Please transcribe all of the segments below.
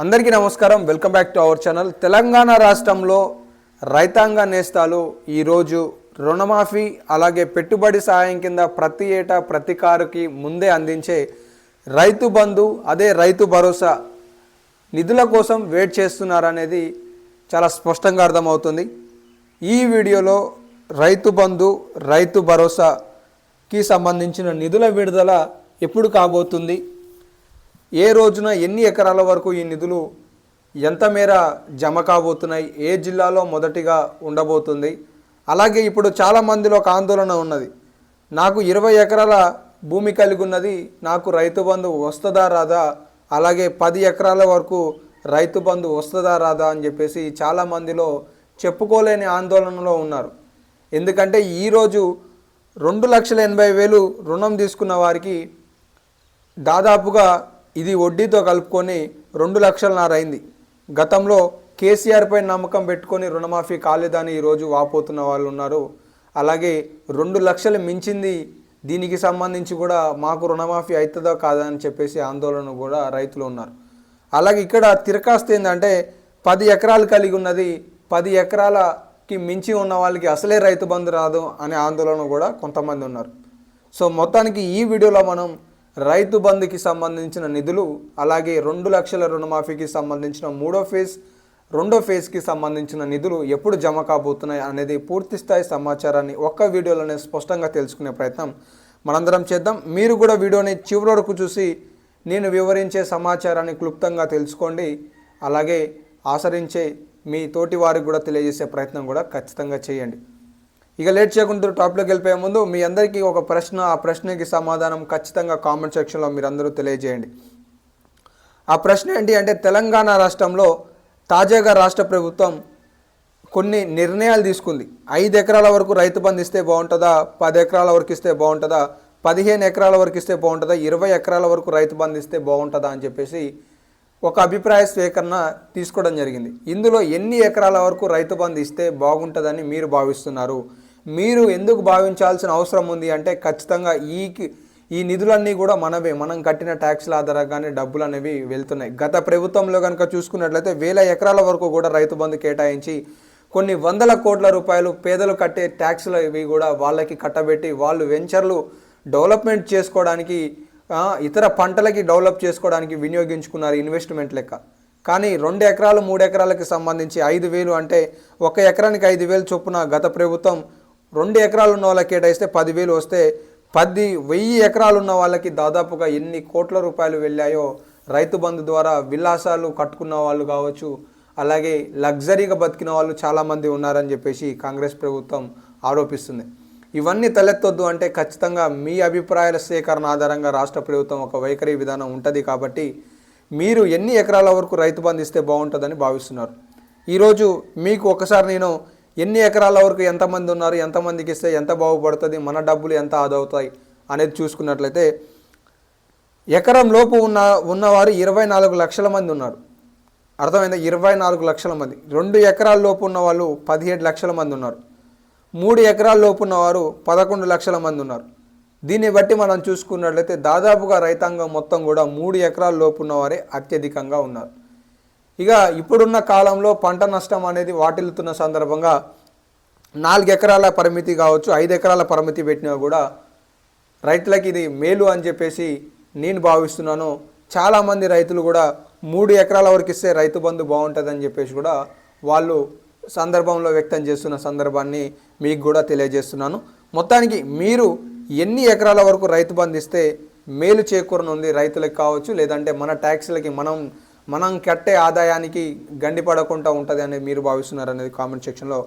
అందరికీ నమస్కారం. Welcome back to our channel. Telangana రాష్ట్రంలో రైతాంగ నేస్తాలు ఈరోజు రుణమాఫీ అలాగే పెట్టుబడి సాయం కింద ప్రతి ఏటా ప్రతి కారుకి ముందే అందించే రైతు బంధు అదే రైతు భరోసా నిధుల కోసం వెయిట్ చేస్తున్నారనేది చాలా స్పష్టంగా అర్థమవుతుంది. ఈ వీడియోలో రైతు బంధు రైతు భరోసాకి సంబంధించిన నిధుల విడుదల ఎప్పుడు కాబోతుంది? ఏ రోజున ఎన్ని ఎకరాల వరకు ఈ నిధులు ఎంత మేర జమ కాబోతున్నాయి ఏ జిల్లాలో మొదటిగా ఉండబోతుంది. అలాగే ఇప్పుడు చాలా మందిలో ఒక ఆందోళన ఉన్నది. నాకు ఇరవై ఎకరాల భూమి కలిగి ఉన్నది నాకు రైతు బంధు వస్తుందా రాదా? అలాగే పది ఎకరాల వరకు రైతు బంధు వస్తుందా రాదా అని చెప్పేసి చాలా మందిలో చెప్పుకోలేని ఆందోళనలో ఉన్నారు. ఎందుకంటే ఈరోజు రెండు లక్షల ఎనభై వేలు రుణం తీసుకున్న వారికి దాదాపుగా ఇది వడ్డీతో కలుపుకొని రెండు లక్షలన్నర అయింది. గతంలో కేసీఆర్ పై నమ్మకం పెట్టుకొని రుణమాఫీ కాలేదని ఈరోజు వాపోతున్న వాళ్ళు ఉన్నారు. అలాగే రెండు లక్షలు మించింది దీనికి సంబంధించి కూడా మాకు రుణమాఫీ అవుతుందో కాదా అని చెప్పేసి ఆందోళన కూడా రైతులు ఉన్నారు. అలాగే ఇక్కడ తిరకాస్త ఏంటంటే పది ఎకరాలు కలిగి ఉన్నది పది ఎకరాలకి మించి ఉన్న వాళ్ళకి అసలే రైతు బంధు రాదు అనే ఆందోళన కూడా కొంతమంది ఉన్నారు. సో మొత్తానికి ఈ వీడియోలో మనం రైతు బంధుకి సంబంధించిన నిధులు అలాగే రెండు లక్షల రుణమాఫీకి సంబంధించిన మూడో ఫేజ్ రెండో ఫేజ్కి సంబంధించిన నిధులు ఎప్పుడు జమ కాబోతున్నాయి అనేది పూర్తి స్థాయి సమాచారాన్ని ఒక్క వీడియోలోనే స్పష్టంగా తెలుసుకునే ప్రయత్నం మనందరం చేద్దాం. మీరు కూడా వీడియోని చివరి వరకు చూసి నేను వివరించే సమాచారాన్ని క్లుప్తంగా తెలుసుకోండి. అలాగే ఆచరించే మీ తోటి వారికి కూడా తెలియజేసే ప్రయత్నం కూడా ఖచ్చితంగా చేయండి. ఇక లేట్ చేయకుండా టాప్లోకి వెళ్ళిపోయే ముందు మీ అందరికీ ఒక ప్రశ్న ఆ ప్రశ్నకి సమాధానం ఖచ్చితంగా కామెంట్ సెక్షన్లో మీరు అందరూ తెలియజేయండి. ఆ ప్రశ్న ఏంటి అంటే తెలంగాణ రాష్ట్రంలో తాజాగా రాష్ట్ర ప్రభుత్వం కొన్ని నిర్ణయాలు తీసుకుంది. ఐదు ఎకరాల వరకు రైతు బంధు ఇస్తే బాగుంటుందా? పది ఎకరాల వరకు ఇస్తే బాగుంటుందా? పదిహేను ఎకరాల వరకు ఇస్తే బాగుంటుందా? ఇరవై ఎకరాల వరకు రైతు బంధు ఇస్తే బాగుంటుందా అని చెప్పేసి ఒక అభిప్రాయ స్వీకరణ తీసుకోవడం జరిగింది. ఇందులో ఎన్ని ఎకరాల వరకు రైతు బంధు ఇస్తే బాగుంటుందని మీరు భావిస్తున్నారు? మీరు ఎందుకు భావించాల్సిన అవసరం ఉంది అంటే ఖచ్చితంగా ఈ ఈ నిధులన్నీ కూడా మనవే మనం కట్టిన ట్యాక్స్ల ఆధారంగానే డబ్బులు అనేవి వెళ్తున్నాయి. గత ప్రభుత్వంలో కనుక చూసుకున్నట్లయితే వేల ఎకరాల వరకు కూడా రైతు బంధు కేటాయించి కొన్ని వందల కోట్ల రూపాయలు పేదలు కట్టే ట్యాక్స్లు ఇవి కూడా వాళ్ళకి కట్టబెట్టి వాళ్ళు వెంచర్లు డెవలప్మెంట్ చేసుకోవడానికి ఇతర పంటలకి డెవలప్ చేసుకోవడానికి వినియోగించుకున్నారు ఇన్వెస్ట్మెంట్ లెక్క. కానీ రెండు ఎకరాలు మూడు ఎకరాలకి సంబంధించి ఐదు వేలు అంటే ఒక ఎకరానికి ఐదు వేలు చొప్పున గత ప్రభుత్వం రెండు ఎకరాలు ఉన్న వాళ్ళకి కేటాయిస్తే పదివేలు వస్తే పది వెయ్యి ఎకరాలు ఉన్న వాళ్ళకి దాదాపుగా ఎన్ని కోట్ల రూపాయలు వెళ్ళాయో రైతు బంధు ద్వారా విలాసాలు కట్టుకున్న వాళ్ళు కావచ్చు అలాగే లగ్జరీగా బతికిన వాళ్ళు చాలామంది ఉన్నారని చెప్పేసి కాంగ్రెస్ ప్రభుత్వం ఆరోపిస్తుంది. ఇవన్నీ తలెత్తొద్దు అంటే ఖచ్చితంగా మీ అభిప్రాయాల సేకరణ ఆధారంగా రాష్ట్ర ప్రభుత్వం ఒక వైఖరి విధానం ఉంటుంది కాబట్టి మీరు ఎన్ని ఎకరాల వరకు రైతు బంధు ఇస్తే బాగుంటుందని భావిస్తున్నారు. ఈరోజు మీకు ఒకసారి నేను ఎన్ని ఎకరాల వరకు ఎంతమంది ఉన్నారు ఎంతమందికి ఇస్తే ఎంత బాగుపడుతుంది మన డబ్బులు ఎంత ఆదా అవుతాయి అనేది చూసుకున్నట్లయితే ఎకరం లోపు ఉన్న ఉన్నవారు ఇరవై నాలుగు లక్షల మంది ఉన్నారు. అర్థమైందా? ఇరవై నాలుగు లక్షల మంది. రెండు ఎకరాల లోపు ఉన్న వాళ్ళు పదిహేడు లక్షల మంది ఉన్నారు. మూడు ఎకరాల లోపు ఉన్నవారు పదకొండు లక్షల మంది ఉన్నారు. దీన్ని బట్టి మనం చూసుకున్నట్లయితే దాదాపుగా రైతాంగం మొత్తం కూడా మూడు ఎకరాల లోపు ఉన్నవారే అత్యధికంగా ఉన్నారు. ఇక ఇప్పుడున్న కాలంలో పంట నష్టం అనేది వాటిల్లుతున్న సందర్భంగా నాలుగు ఎకరాల పరిమితి కావచ్చు ఐదు ఎకరాల పరిమితి పెట్టినా కూడా రైతులకి ఇది మేలు అని చెప్పేసి నేను భావిస్తున్నాను. చాలామంది రైతులు కూడా మూడు ఎకరాల వరకు ఇస్తే రైతు బంధు బాగుంటుందని చెప్పేసి కూడా వాళ్ళు సందర్భంలో వ్యక్తం చేస్తున్న సందర్భాన్ని మీకు కూడా తెలియజేస్తున్నాను. మొత్తానికి మీరు ఎన్ని ఎకరాల వరకు రైతు బంధు ఇస్తే మేలు చేకూరనుంది రైతులకు కావచ్చు లేదంటే మన ట్యాక్స్లకి మనం మనం కట్టే ఆదాయానికి గండిపడకుండా ఉంటుంది అనేది మీరు భావిస్తున్నారు అనేది కామెంట్ సెక్షన్లో.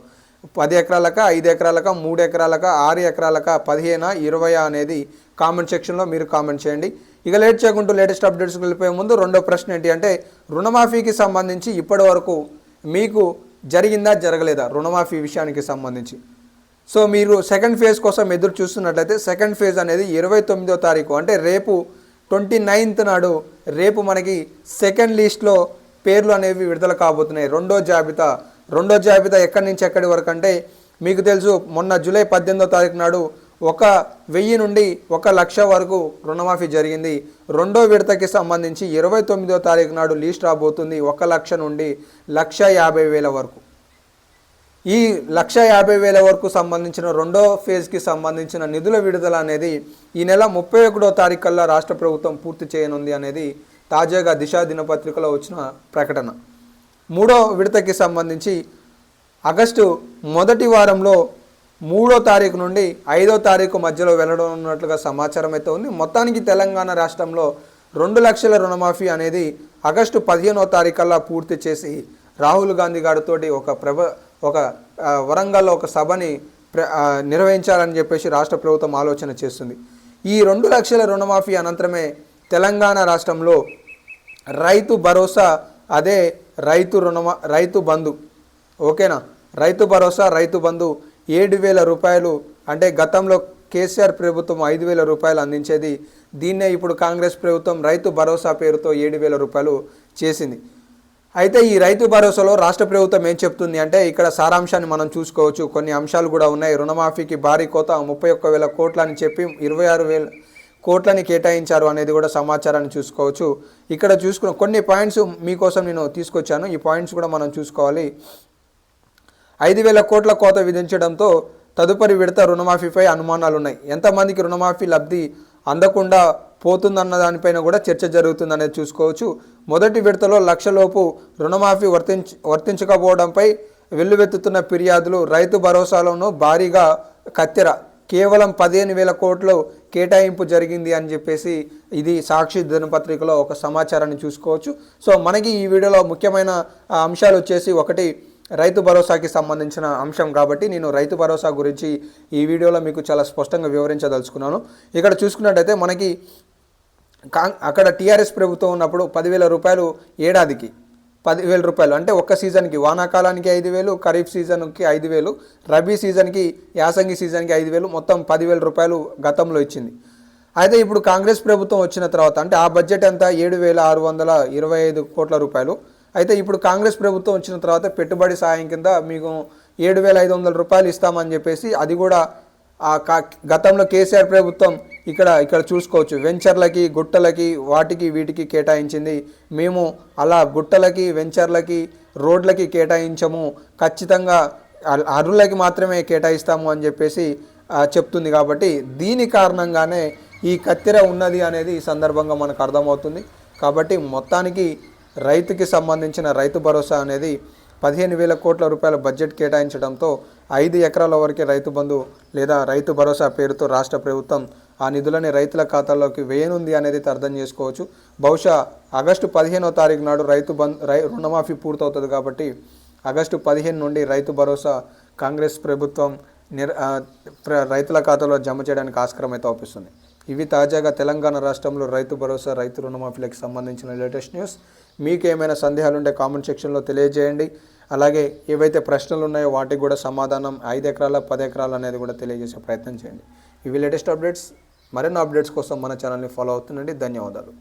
పది ఎకరాలక ఐదు ఎకరాలక మూడు ఎకరాలక ఆరు ఎకరాలక పదిహేన ఇరవై అనేది కామెంట్ సెక్షన్లో మీరు కామెంట్ చేయండి. ఇక లేట్ చేయకుండా లేటెస్ట్ అప్డేట్స్కి వెళ్ళిపోయే ముందు రెండో ప్రశ్న ఏంటి అంటే రుణమాఫీకి సంబంధించి ఇప్పటి వరకు మీకు జరిగిందా జరగలేదా రుణమాఫీ విషయానికి సంబంధించి? సో మీరు సెకండ్ ఫేజ్ కోసం ఎదురు చూస్తున్నట్లయితే సెకండ్ ఫేజ్ అనేది ఇరవై తొమ్మిదో తారీఖు అంటే రేపు ట్వంటీ నైన్త్ నాడు రేపు మనకి సెకండ్ లిస్ట్లో పేర్లు అనేవి విడుదల కాబోతున్నాయి. రెండో జాబితా. రెండో జాబితా ఎక్కడి నుంచి ఎక్కడి వరకు అంటే మీకు తెలుసు మొన్న జూలై పద్దెనిమిదో తారీఖు నాడు ఒక వెయ్యి నుండి ఒక లక్ష వరకు రుణమాఫీ జరిగింది. రెండో విడతకి సంబంధించి ఇరవై తొమ్మిదో తారీఖు నాడు లీస్ట్ రాబోతుంది ఒక లక్ష నుండి లక్ష యాభై వేల వరకు. ఈ లక్ష యాభై వేల వరకు సంబంధించిన రెండో ఫేజ్కి సంబంధించిన నిధుల విడుదల అనేది ఈ నెల ముప్పై ఒకటో తారీఖు కల్లా రాష్ట్ర ప్రభుత్వం పూర్తి చేయనుంది అనేది తాజాగా దిశా దినపత్రికలో వచ్చిన ప్రకటన. మూడో విడతకి సంబంధించి ఆగస్టు మొదటి వారంలో మూడో తారీఖు నుండి ఐదో తారీఖు మధ్యలో వెళ్ళడం ఉన్నట్లుగా సమాచారం అయితే ఉంది. మొత్తానికి తెలంగాణ రాష్ట్రంలో రెండు లక్షల రుణమాఫీ అనేది ఆగస్టు పదిహేనో తారీఖల్లా పూర్తి చేసి రాహుల్ గాంధీ గారితోటి ఒక ప్రభ ఒక వరంగల్లో ఒక సభని ప్ర నిర్వహించాలని చెప్పేసి రాష్ట్ర ప్రభుత్వం ఆలోచన చేస్తుంది. ఈ రెండు లక్షల రుణమాఫీ అనంతరమే తెలంగాణ రాష్ట్రంలో రైతు భరోసా అదే రైతు రుణమా రైతు బంధు ఓకేనా? రైతు భరోసా రైతు బంధు ఏడు వేల రూపాయలు అంటే గతంలో కేసీఆర్ ప్రభుత్వం ఐదు వేల రూపాయలు అందించేది దీన్నే ఇప్పుడు కాంగ్రెస్ ప్రభుత్వం రైతు భరోసా పేరుతో ఏడు వేల రూపాయలు చేసింది. అయితే ఈ రైతు భరోసాలో రాష్ట్ర ప్రభుత్వం ఏం చెప్తుంది అంటే ఇక్కడ సారాంశాన్ని మనం చూసుకోవచ్చు. కొన్ని అంశాలు కూడా ఉన్నాయి. రుణమాఫీకి భారీ కోత ముప్పై ఒక్క వేల కోట్లని చెప్పి ఇరవై ఆరు వేల కోట్లని కేటాయించారు అనేది కూడా సమాచారాన్ని చూసుకోవచ్చు. ఇక్కడ చూసుకున్న కొన్ని పాయింట్స్ మీకోసం నేను తీసుకొచ్చాను. ఈ పాయింట్స్ కూడా మనం చూసుకోవాలి. ఐదు వేల కోట్ల కోత విధించడంతో తదుపరి విడత రుణమాఫీపై అనుమానాలు ఉన్నాయి ఎంతమందికి రుణమాఫీ లబ్ధి అందకుండా పోతుందన్న దానిపైన కూడా చర్చ జరుగుతుందనేది చూసుకోవచ్చు. మొదటి విడతలో లక్షలోపు రుణమాఫీ వర్తించ వర్తించకపోవడంపై వెల్లువెత్తుతున్న ఫిర్యాదులు రైతు భరోసాలోనూ భారీగా కత్తెర. కేవలం పదిహేను వేల కోట్లు కేటాయింపు జరిగింది అని చెప్పేసి ఇది సాక్షి దినపత్రికలో ఒక సమాచారాన్ని చూసుకోవచ్చు. సో మనకి ఈ వీడియోలో ముఖ్యమైన అంశాలు వచ్చేసి ఒకటి రైతు భరోసాకి సంబంధించిన అంశం కాబట్టి నేను రైతు భరోసా గురించి ఈ వీడియోలో మీకు చాలా స్పష్టంగా వివరించదలుచుకున్నాను. ఇక్కడ చూసుకున్నట్టయితే మనకి కాంగ్ అక్కడ టీఆర్ఎస్ ప్రభుత్వం ఉన్నప్పుడు పదివేల రూపాయలు ఏడాదికి పదివేల రూపాయలు అంటే ఒక్క సీజన్కి వానాకాలానికి ఐదు వేలు ఖరీఫ్ సీజన్కి ఐదు వేలు రబీ సీజన్కి యాసంగి సీజన్కి ఐదు వేలు మొత్తం పదివేల రూపాయలు గతంలో ఇచ్చింది. అయితే ఇప్పుడు కాంగ్రెస్ ప్రభుత్వం వచ్చిన తర్వాత అంటే ఆ బడ్జెట్ అంతా ఏడు వేల ఆరు వందల ఇరవై ఐదు కోట్ల రూపాయలు. అయితే ఇప్పుడు కాంగ్రెస్ ప్రభుత్వం వచ్చిన తర్వాత పెట్టుబడి సాయం కింద మీకు ఏడు వేల ఐదు వందల రూపాయలు ఇస్తామని చెప్పేసి అది కూడా ఆ గతంలో కేసీఆర్ ప్రభుత్వం ఇక్కడ ఇక్కడ చూసుకోవచ్చు. వెంచర్లకి గుట్టలకి వాటికి వీటికి కేటాయించింది. మేము అలా గుట్టలకి వెంచర్లకి రోడ్లకి కేటాయించము. ఖచ్చితంగా అరులకి మాత్రమే కేటాయిస్తాము అని చెప్పేసి చెప్తుంది కాబట్టి దీని కారణంగానే ఈ కత్తెర ఉన్నది అనేది ఈ సందర్భంగా మనకు అర్థమవుతుంది. కాబట్టి మొత్తానికి రైతుకి సంబంధించిన రైతు భరోసా అనేది పదిహేను వేల కోట్ల రూపాయల బడ్జెట్ కేటాయించడంతో ఐదు ఎకరాల వరకే రైతు బంధు లేదా రైతు భరోసా పేరుతో రాష్ట్ర ప్రభుత్వం ఆ నిధులని రైతుల ఖాతాల్లోకి వేయనుంది అనేది అర్థం చేసుకోవచ్చు. బహుశా ఆగస్టు పదిహేనో తారీఖు నాడు రైతు బంద్ రై రుణమాఫీ పూర్తవుతుంది కాబట్టి ఆగస్టు పదిహేను నుండి రైతు భరోసా కాంగ్రెస్ ప్రభుత్వం నిర్ రైతుల ఖాతాలో జమ చేయడానికి ఆస్కారం అయితే అవుపిస్తుంది ఇవి తాజాగా తెలంగాణ రాష్ట్రంలో రైతు భరోసా రైతు రుణమాఫీలకు సంబంధించిన లేటెస్ట్ న్యూస్. మీకు ఏమైనా సందేహాలు ఉంటే కామెంట్ సెక్షన్లో తెలియజేయండి. అలాగే ఏవైతే ప్రశ్నలు ఉన్నాయో వాటికి కూడా సమాధానం ఐదు ఎకరాల పది ఎకరాలు అనేది కూడా తెలియజేసే ప్రయత్నం చేయండి. ఇవి లేటెస్ట్ అప్డేట్స్. మరిన్ని అప్డేట్స్ కోసం మన ఛానల్ని ఫాలో అవుతుండండి. ధన్యవాదాలు.